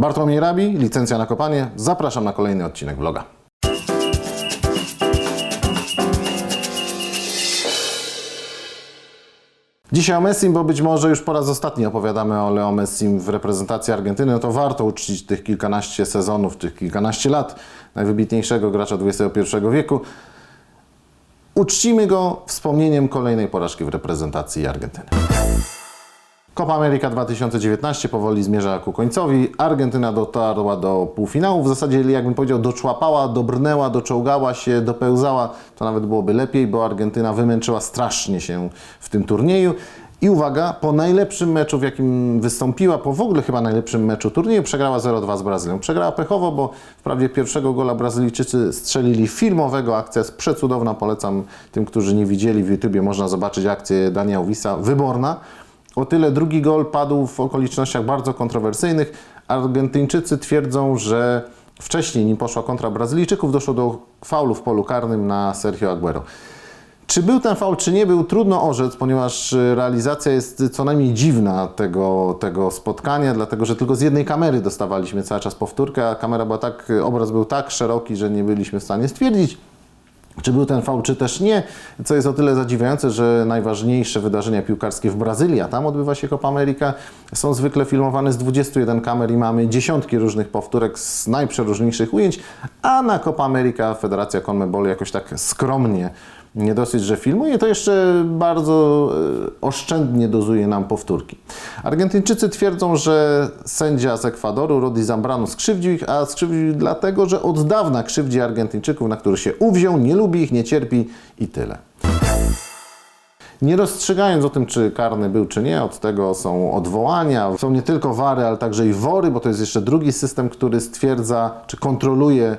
Bartłomiej Rabi, licencja na kopanie. Zapraszam na kolejny odcinek vloga. Dzisiaj o Messim, bo być może już po raz ostatni opowiadamy o Leo Messim w reprezentacji Argentyny, no to warto uczcić tych kilkanaście sezonów, tych kilkanaście lat najwybitniejszego gracza XXI wieku. Uczcimy go wspomnieniem kolejnej porażki w reprezentacji Argentyny. Copa America 2019 powoli zmierza ku końcowi. Argentyna dotarła do półfinału. W zasadzie, jakbym powiedział, doczłapała, dobrnęła, doczołgała się, dopełzała. To nawet byłoby lepiej, bo Argentyna wymęczyła strasznie się w tym turnieju. I uwaga, po najlepszym meczu, w jakim wystąpiła, po w ogóle chyba najlepszym meczu turnieju, przegrała 0-2 z Brazylią. Przegrała pechowo, bo wprawdzie pierwszego gola Brazylijczycy strzelili filmowego. Akcja jest przecudowna, polecam tym, którzy nie widzieli w YouTubie, można zobaczyć akcję Daniela Wisa, wyborna. O tyle drugi gol padł w okolicznościach bardzo kontrowersyjnych. Argentyńczycy twierdzą, że wcześniej, nim poszła kontra Brazylijczyków, doszło do faulu w polu karnym na Sergio Aguero. Czy był ten faul, czy nie był, trudno orzec, ponieważ realizacja jest co najmniej dziwna tego, tego spotkania, dlatego że tylko z jednej kamery dostawaliśmy cały czas powtórkę, a kamera była tak, obraz był tak szeroki, że nie byliśmy w stanie stwierdzić, czy był ten faul, czy też nie, co jest o tyle zadziwiające, że najważniejsze wydarzenia piłkarskie w Brazylii, a tam odbywa się Copa America, są zwykle filmowane z 21 kamer i mamy dziesiątki różnych powtórek z najprzeróżniejszych ujęć, a na Copa America Federacja CONMEBOL jakoś tak skromnie nie dosyć, że filmuje, to jeszcze bardzo e, oszczędnie dozuje nam powtórki. Argentyńczycy twierdzą, że sędzia z Ekwadoru, Rodi Zambrano, skrzywdził ich, a skrzywdził ich dlatego, że od dawna krzywdzi Argentyńczyków, na których się uwziął, nie lubi ich, nie cierpi i tyle. Nie rozstrzygając o tym, czy karny był, czy nie, od tego są odwołania. Są nie tylko wary, ale także i wory, bo to jest jeszcze drugi system, który stwierdza, czy kontroluje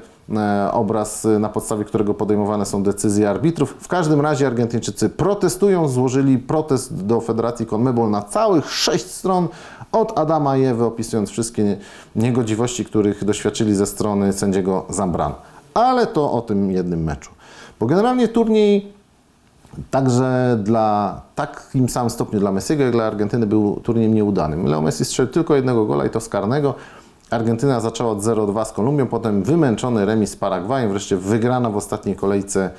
obraz, na podstawie którego podejmowane są decyzje arbitrów. W każdym razie Argentyńczycy protestują, złożyli protest do Federacji CONMEBOL na całych sześć stron od Adama i Ewy, opisując wszystkie nie- niegodziwości, których doświadczyli ze strony sędziego Zambrano. Ale to o tym jednym meczu. Bo generalnie turniej Także dla takim samym stopniu dla Messiego, jak dla Argentyny był turniejem nieudanym. Leo Messi strzelił tylko jednego gola i to z karnego. Argentyna zaczęła od 0-2 z Kolumbią, potem wymęczony remis z Paragwajem, wreszcie wygrana w ostatniej kolejce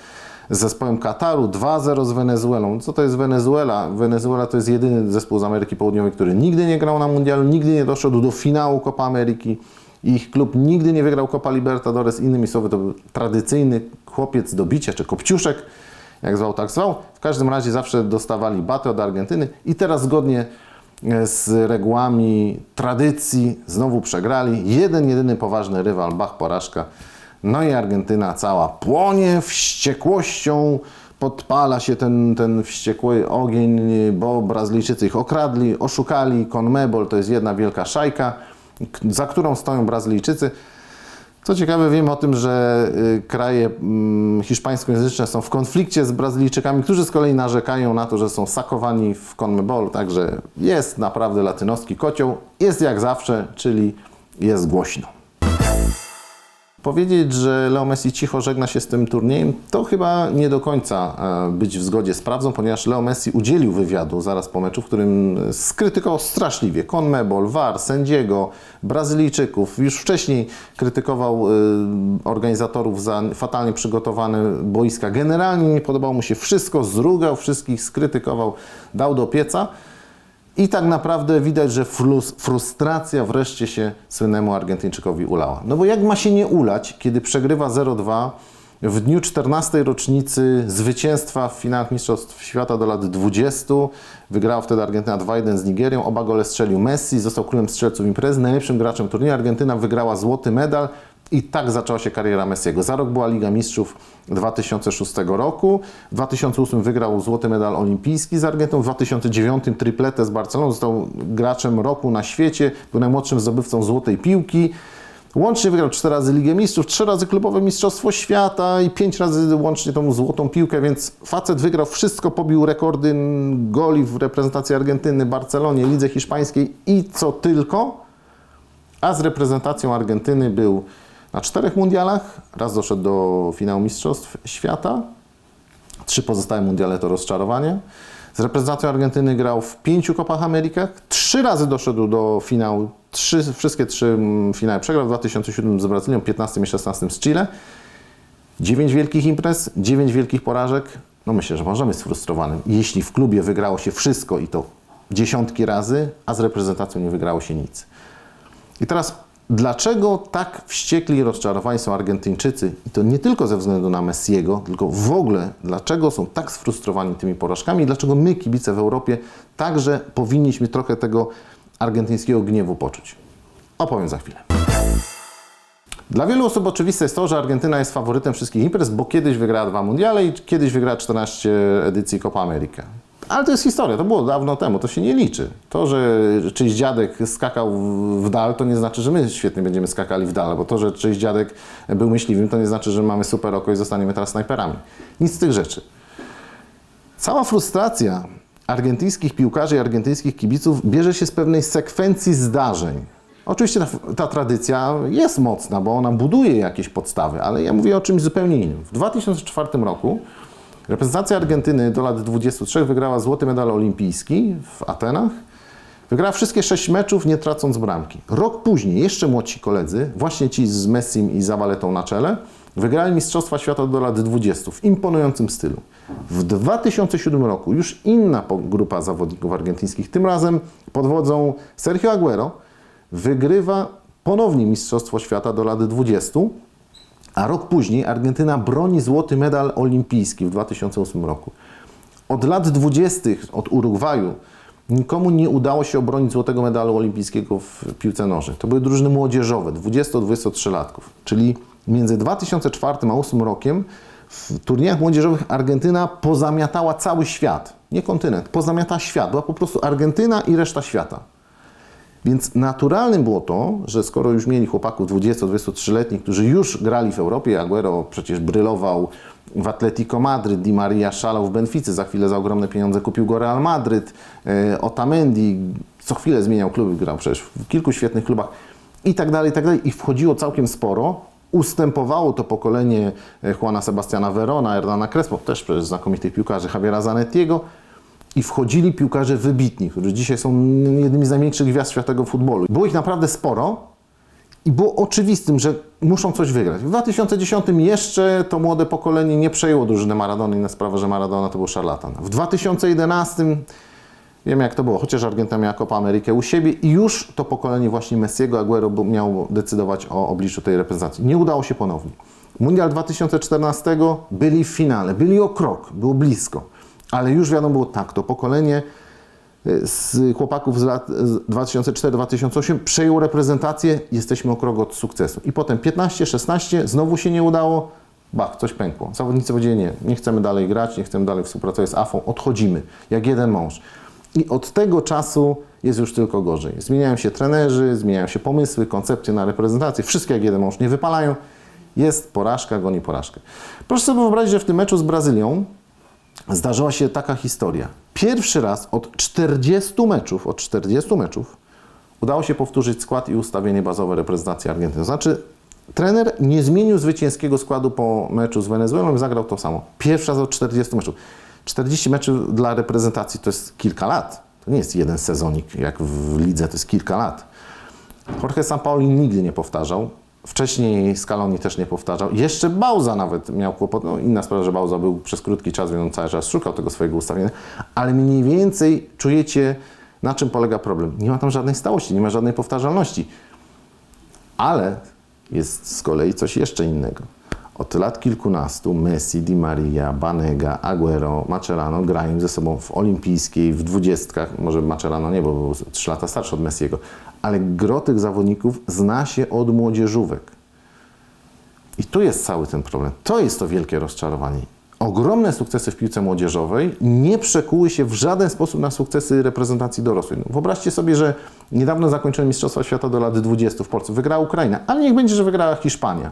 z zespołem Kataru, 2-0 z Wenezuelą. Co to jest Wenezuela? Wenezuela to jest jedyny zespół z Ameryki Południowej, który nigdy nie grał na mundialu, nigdy nie doszedł do finału Copa Ameryki. Ich klub nigdy nie wygrał Copa Libertadores. Innymi słowy, to był tradycyjny chłopiec do bicia, czy kopciuszek jak zwał, tak zwał. W każdym razie zawsze dostawali batę od Argentyny i teraz zgodnie z regułami tradycji znowu przegrali. Jeden, jedyny poważny rywal, Bach, porażka. No i Argentyna cała płonie wściekłością, podpala się ten, ten wściekły ogień, bo Brazylijczycy ich okradli, oszukali. Conmebol to jest jedna wielka szajka, za którą stoją Brazylijczycy. Co ciekawe, wiem o tym, że y, kraje mm, hiszpańskojęzyczne są w konflikcie z Brazylijczykami, którzy z kolei narzekają na to, że są sakowani w CONMEBOL, także jest naprawdę latynoski kocioł. Jest jak zawsze, czyli jest głośno. Powiedzieć, że Leo Messi cicho żegna się z tym turniejem, to chyba nie do końca e, być w zgodzie z prawdą, ponieważ Leo Messi udzielił wywiadu zaraz po meczu, w którym skrytykował straszliwie CONMEBOL, VAR, sędziego, Brazylijczyków. Już wcześniej krytykował e, organizatorów za fatalnie przygotowane boiska. Generalnie nie podobało mu się wszystko, zrugał wszystkich, skrytykował, dał do pieca. I tak naprawdę widać, że frus- frustracja wreszcie się słynnemu Argentyńczykowi ulała. No bo jak ma się nie ulać, kiedy przegrywa 0-2 w dniu 14. rocznicy zwycięstwa w finałach Mistrzostw Świata do lat 20. Wygrała wtedy Argentyna 2-1 z Nigerią. Oba gole strzelił Messi, został królem strzelców imprezy, najlepszym graczem turnieju. Argentyna wygrała złoty medal. I tak zaczęła się kariera Messiego. Za rok była Liga Mistrzów 2006 roku. W 2008 wygrał złoty medal olimpijski z Argentyną. W 2009 tripletę z Barceloną. Został graczem roku na świecie. Był najmłodszym zdobywcą złotej piłki. Łącznie wygrał 4 razy Ligę Mistrzów, 3 razy klubowe Mistrzostwo Świata i 5 razy łącznie tą złotą piłkę, więc facet wygrał wszystko, pobił rekordy goli w reprezentacji Argentyny, Barcelonie, Lidze Hiszpańskiej i co tylko a z reprezentacją Argentyny był na czterech mundialach. Raz doszedł do finału Mistrzostw Świata. Trzy pozostałe mundiale to rozczarowanie. Z reprezentacją Argentyny grał w pięciu Kopach Amerykach, trzy razy doszedł do finału, trzy, wszystkie trzy mm, finały przegrał w 2007 z Brazylią, 15 i 16 z Chile. Dziewięć wielkich imprez, dziewięć wielkich porażek. No myślę, że możemy sfrustrowanym. Jeśli w klubie wygrało się wszystko i to dziesiątki razy, a z reprezentacją nie wygrało się nic. I teraz, dlaczego tak wściekli i rozczarowani są Argentyńczycy? I to nie tylko ze względu na Messiego, tylko w ogóle, dlaczego są tak sfrustrowani tymi porażkami i dlaczego my, kibice w Europie, także powinniśmy trochę tego argentyńskiego gniewu poczuć. Opowiem za chwilę. Dla wielu osób oczywiste jest to, że Argentyna jest faworytem wszystkich imprez, bo kiedyś wygrała dwa mundiale i kiedyś wygrała 14 edycji Copa America. Ale to jest historia, to było dawno temu, to się nie liczy. To, że czyjś dziadek skakał w- dal, to nie znaczy, że my świetnie będziemy skakali w dal, bo to, że czyjś dziadek był myśliwym, to nie znaczy, że mamy super oko i zostaniemy teraz snajperami. Nic z tych rzeczy. Cała frustracja argentyńskich piłkarzy i argentyńskich kibiców bierze się z pewnej sekwencji zdarzeń. Oczywiście ta, ta tradycja jest mocna, bo ona buduje jakieś podstawy, ale ja mówię o czymś zupełnie innym. W 2004 roku reprezentacja Argentyny do lat 23 wygrała złoty medal olimpijski w Atenach. Wygrała wszystkie sześć meczów, nie tracąc bramki. Rok później jeszcze młodsi koledzy, właśnie ci z Messim i Zawaletą na czele, wygrali Mistrzostwa Świata do lat 20 w imponującym stylu. W 2007 roku już inna grupa zawodników argentyńskich, tym razem pod wodzą Sergio Aguero, wygrywa ponownie Mistrzostwo Świata do lat 20, a rok później Argentyna broni złoty medal olimpijski w 2008 roku. Od lat 20. od Urugwaju nikomu nie udało się obronić złotego medalu olimpijskiego w piłce nożnej. To były drużyny młodzieżowe, 20-23 latków. Czyli między 2004 a 2008 rokiem w turniejach młodzieżowych Argentyna pozamiatała cały świat. Nie kontynent, pozamiatała świat. Była po prostu Argentyna i reszta świata. Więc naturalnym było to, że skoro już mieli chłopaków 20-23-letnich, którzy już grali w Europie, Aguero przecież brylował w Atletico Madryt, Di Maria szalał w Benficy, za chwilę za ogromne pieniądze kupił go Real Madryt, e, Otamendi co chwilę zmieniał kluby, grał przecież w kilku świetnych klubach i tak dalej, i tak dalej. I wchodziło całkiem sporo. Ustępowało to pokolenie e, Juana Sebastiana Verona, Hernana Crespo, też przecież znakomitych piłkarzy, Javiera Zanettiego, i wchodzili piłkarze wybitni, którzy dzisiaj są jednymi z największych gwiazd światowego futbolu. Było ich naprawdę sporo i było oczywistym, że muszą coś wygrać. W 2010 jeszcze to młode pokolenie nie przejęło drużyny Maradony na sprawę, że Maradona to był szarlatan. W 2011 wiemy jak to było, chociaż Argentyna miała Copa Amerykę u siebie i już to pokolenie właśnie Messiego, Aguero miało decydować o obliczu tej reprezentacji. Nie udało się ponownie. Mundial 2014 byli w finale, byli o krok, było blisko, ale już wiadomo było tak, to pokolenie y, z chłopaków z lat z 2004-2008 przejęło reprezentację, jesteśmy o krok od sukcesu. I potem 15-16 znowu się nie udało, bach, coś pękło. Zawodnicy powiedzieli nie, nie chcemy dalej grać, nie chcemy dalej współpracować z AFą, odchodzimy, jak jeden mąż. I od tego czasu jest już tylko gorzej. Zmieniają się trenerzy, zmieniają się pomysły, koncepcje na reprezentację, wszystkie jak jeden mąż nie wypalają. Jest porażka, goni porażkę. Proszę sobie wyobrazić, że w tym meczu z Brazylią zdarzyła się taka historia. Pierwszy raz od 40 meczów, od 40 meczów udało się powtórzyć skład i ustawienie bazowe reprezentacji Argentyny. To znaczy, trener nie zmienił zwycięskiego składu po meczu z Wenezuelą i zagrał to samo. Pierwszy raz od 40 meczów. 40 meczów dla reprezentacji to jest kilka lat. To nie jest jeden sezonik, jak w lidze, to jest kilka lat. Jorge Sampaoli nigdy nie powtarzał. Wcześniej Scaloni też nie powtarzał. Jeszcze Bauza nawet miał kłopot. No, inna sprawa, że Bauza był przez krótki czas, więc on cały czas szukał tego swojego ustawienia. Ale mniej więcej czujecie, na czym polega problem. Nie ma tam żadnej stałości, nie ma żadnej powtarzalności. Ale jest z kolei coś jeszcze innego. Od lat kilkunastu Messi, Di Maria, Banega, Aguero, Macerano grają ze sobą w olimpijskiej, w dwudziestkach, może Macerano nie, bo był 3 lata starszy od Messiego, ale gro tych zawodników zna się od młodzieżówek. I tu jest cały ten problem. To jest to wielkie rozczarowanie. Ogromne sukcesy w piłce młodzieżowej nie przekuły się w żaden sposób na sukcesy reprezentacji dorosłej. No, wyobraźcie sobie, że niedawno zakończone Mistrzostwa Świata do lat 20 w Polsce wygrała Ukraina, ale niech będzie, że wygrała Hiszpania.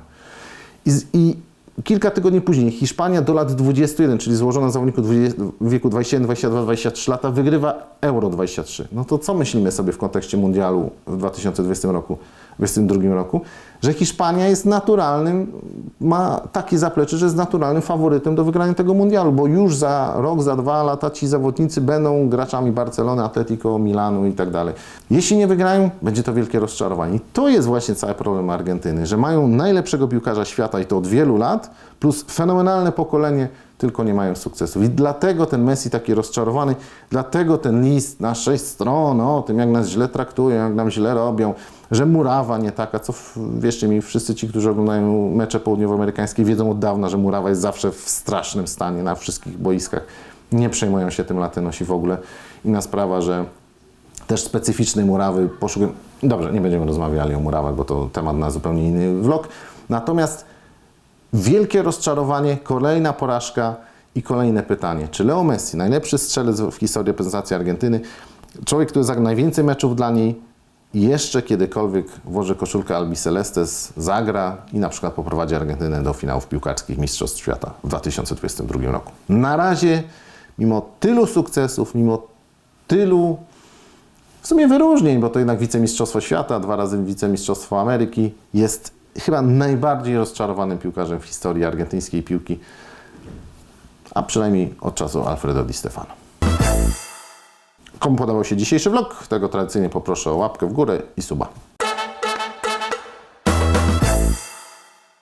I, I kilka tygodni później Hiszpania do lat 21, czyli złożona zawodników 20, w wieku 21, 22, 23 lata, wygrywa Euro 23. No to co myślimy sobie w kontekście mundialu w 2020 roku? 2022 roku, że Hiszpania jest naturalnym, ma takie zaplecze, że jest naturalnym faworytem do wygrania tego mundialu, bo już za rok, za dwa lata ci zawodnicy będą graczami Barcelony, Atletico, Milanu i tak dalej. Jeśli nie wygrają, będzie to wielkie rozczarowanie. I to jest właśnie cały problem Argentyny, że mają najlepszego piłkarza świata i to od wielu lat, plus fenomenalne pokolenie, tylko nie mają sukcesów. I dlatego ten Messi taki rozczarowany, dlatego ten list na sześć stron o tym, jak nas źle traktują, jak nam źle robią, że murawa nie taka, co wierzcie mi, wszyscy ci, którzy oglądają mecze południowoamerykańskie wiedzą od dawna, że murawa jest zawsze w strasznym stanie na wszystkich boiskach. Nie przejmują się tym latynosi w ogóle. Inna sprawa, że też specyficznej murawy poszukują. Dobrze, nie będziemy rozmawiali o murawach, bo to temat na zupełnie inny vlog. Natomiast wielkie rozczarowanie, kolejna porażka i kolejne pytanie. Czy Leo Messi, najlepszy strzelec w historii reprezentacji Argentyny, człowiek, który zagrał najwięcej meczów dla niej, jeszcze kiedykolwiek włoży koszulkę Albi Celestes, zagra i na przykład poprowadzi Argentynę do finałów piłkarskich Mistrzostw Świata w 2022 roku. Na razie, mimo tylu sukcesów, mimo tylu w sumie wyróżnień, bo to jednak wicemistrzostwo świata, dwa razy wicemistrzostwo Ameryki, jest chyba najbardziej rozczarowanym piłkarzem w historii argentyńskiej piłki, a przynajmniej od czasu Alfredo Di Stefano. Komu podobał się dzisiejszy vlog, tego tradycyjnie poproszę o łapkę w górę i suba.